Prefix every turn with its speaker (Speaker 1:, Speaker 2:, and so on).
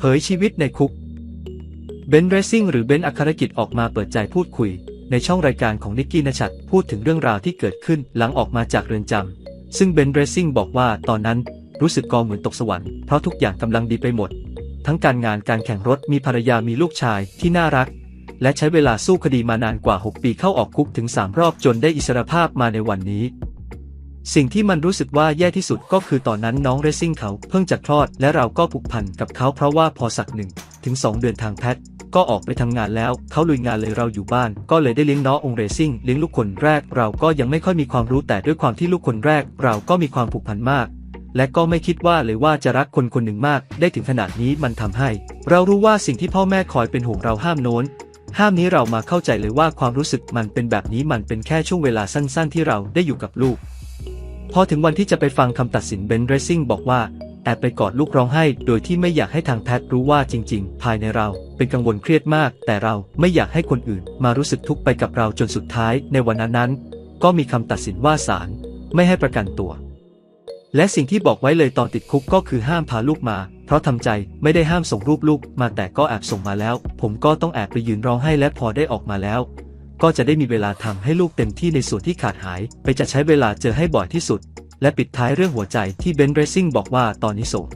Speaker 1: เผยชีวิตในคุก เบนเรซซิ่งหรือเบนอัครกิจออกมาเปิดใจพูดคุย ในช่องรายการของนิกกี้นชัดพูดถึงเรื่องราวที่เกิดขึ้นหลังออกมาจากเรือนจำซึ่งเบนเรซซิ่งบอกว่าตอนนั้นรู้สึกกองเหมือนตกสวรรค์เพราะทุกอย่างกำลังดีไปหมด ทั้งการงานการแข่งรถมีภรรยามีลูกชายที่น่ารัก และใช้เวลาสู้คดีมานานกว่า 6 ปีเข้าออกคุกถึง 3 รอบจนได้อิสรภาพมาในวันนี้ สิ่งที่มันรู้สึกว่าแย่ที่สุดก็คือตอนนั้นน้องเรซซิ่งเขาเพิ่งจะคลอดและเราก็ผูกพันกับเขาเพราะว่าพอสักหนึ่งถึง2เดือนทางแพทย์ก็ออกไปทำงานแล้วเขาลุยงานเลยเราอยู่บ้าน ก็เลยได้เลี้ยงน้ององเรซิ่งเลี้ยงลูกคนแรก เราก็ยังไม่ค่อยมีความรู้แต่ด้วยความที่ลูกคนแรก เราก็มีความผูกพันมาก และก็ไม่คิดว่าเลยว่าจะรักคนคนหนึ่งมาก ได้ถึงขนาดนี้มันทำให้ เรารู้ว่าสิ่งที่พ่อแม่คอยเป็นห่วงเราห้ามโน้นห้ามนี้เรามาเข้าใจเลยว่าความรู้สึกมันเป็นแบบนี้มันเป็นแค่ช่วงเวลาสั้น ๆ ที่เราได้อยู่กับลูก พอถึงวันที่จะไปฟังคำตัดสินเบนเรซิ่งบอกว่าแอบไปกอดลูกร้องไห้ โดยที่ไม่อยากให้ทางแพทย์รู้ว่าจริง ๆ ภายในเราเป็นกังวลเครียดมาก แต่เราไม่อยากให้คนอื่น มารู้สึกทุกข์ไปกับเราจนสุดท้าย ในวันนั้นๆก็มีคำตัดสินว่าศาลไม่ให้ประกันตัว และสิ่งที่บอกไว้เลยตอนติดคุกก็คือห้ามพาลูกมา เพราะทำใจไม่ได้ห้ามส่งรูปลูกมาแต่ก็แอบส่งมาแล้ว ผมก็ต้องแอบไปยืนร้องไห้และพอได้ออกมาแล้ว ก็จะได้มีเวลาทำให้ลูกเต็มที่ในส่วนที่ขาดหาย ไปจะใช้เวลาเจอให้บ่อยที่สุด และปิดท้ายเรื่องหัวใจที่เบนเรซิ่งบอกว่าตอนนี้ส่ง